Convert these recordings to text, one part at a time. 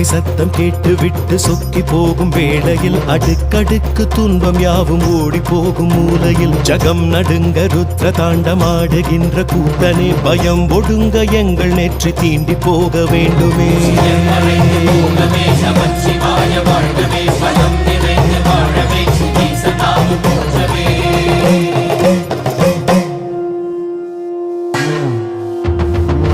வாழ்க்கை சத்தம் கேட்டு விட்டு சொக்கி போகும் வேளையில் அடுக்கடுக்கு துன்பம் யாவும் ஓடி போகும் மூலையில். ஜகம் நடுங்க ருத்ர தாண்டமாடுகின்ற கூத்தனே பயம் ஒடுங்க எங்கள் நெற்றி தீண்டி போக வேண்டுமே.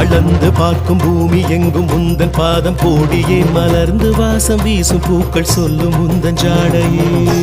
அளந்து பார்க்கும் பூமி எங்கும் உந்தன் பாதம் போடியே மலர்ந்து வாசம் வீசும் பூக்கள் சொல்லும் உந்தன் ஜாடையே.